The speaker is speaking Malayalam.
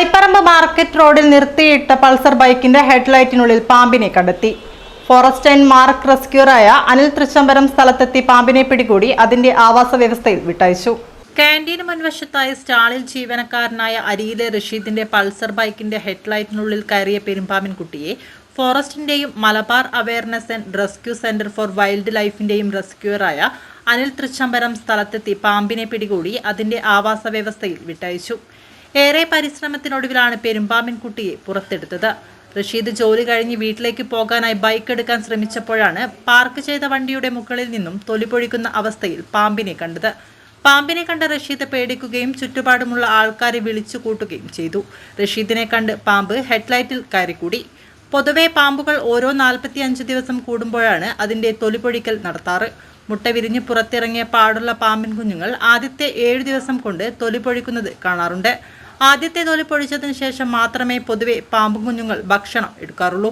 തളിപ്പറമ്പ് മാർക്കറ്റ് റോഡിൽ നിർത്തിയിട്ട പൾസർ ബൈക്കിന്റെ ഹെഡ്ലൈറ്റിനുള്ളിൽ പാമ്പിനെ കണ്ടെത്തി. ഫോറസ്റ്റ് ആൻഡ് മാർക്ക് റെസ്ക്യൂറായ അനിൽ തൃച്ചംബരം സ്ഥലത്തെത്തി പാമ്പിനെ പിടികൂടി അതിന്റെ ആവാസ വ്യവസ്ഥയിൽ വിട്ടയച്ചു. കാന്റീന് മുൻവശത്തായ സ്റ്റാളിൽ ജീവനക്കാരനായ അരിയിലെ റഷീദിന്റെ പൾസർ ബൈക്കിന്റെ ഹെഡ്ലൈറ്റിനുള്ളിൽ കയറിയ പെരുമ്പാമ്പിൻ കുട്ടിയെ ഫോറസ്റ്റിന്റെയും Malabar awareness and rescue centre for wild ലൈഫിന്റെയും റെസ്ക്യൂറായ അനിൽ തൃച്ചംബരം സ്ഥലത്തെത്തി പാമ്പിനെ പിടികൂടി അതിന്റെ ആവാസ വ്യവസ്ഥയിൽ വിട്ടയച്ചു. ഏറെ പരിശ്രമത്തിനൊടുവിലാണ് പെരുമ്പാമ്പൻകുട്ടിയെ പുറത്തെടുത്തത്. റഷീദ് ജോലി കഴിഞ്ഞ് വീട്ടിലേക്ക് പോകാനായി ബൈക്ക് എടുക്കാൻ ശ്രമിച്ചപ്പോഴാണ് പാർക്ക് ചെയ്ത വണ്ടിയുടെ മുകളിൽ നിന്നും തൊലിപൊഴിക്കുന്ന അവസ്ഥയിൽ പാമ്പിനെ കണ്ടത്. പാമ്പിനെ കണ്ട റഷീദ് പേടിക്കുകയും ചുറ്റുപാടുമുള്ള ആൾക്കാരെ വിളിച്ചു കൂട്ടുകയും ചെയ്തു. റഷീദിനെ കണ്ട് പാമ്പ് ഹെഡ്ലൈറ്റിൽ കയറിക്കൂടി. പൊതുവെ പാമ്പുകൾ ഓരോ നാൽപ്പത്തിയഞ്ച് ദിവസം കൂടുമ്പോഴാണ് അതിന്റെ തൊലിപൊഴിക്കൽ നടത്താറ്. മുട്ട വിരിഞ്ഞ് പുറത്തിറങ്ങിയ പാടുള്ള പാമ്പിൻ കുഞ്ഞുങ്ങൾ ആദ്യത്തെ ഏഴ് ദിവസം കൊണ്ട് തൊലിപൊഴിക്കുന്നത് കാണാറുണ്ട്. ആദ്യത്തെ തൊലി പൊഴിച്ചതിന് ശേഷം മാത്രമേ പൊതുവെ പാമ്പുകുഞ്ഞുങ്ങൾ ഭക്ഷണം എടുക്കാറുള്ളൂ.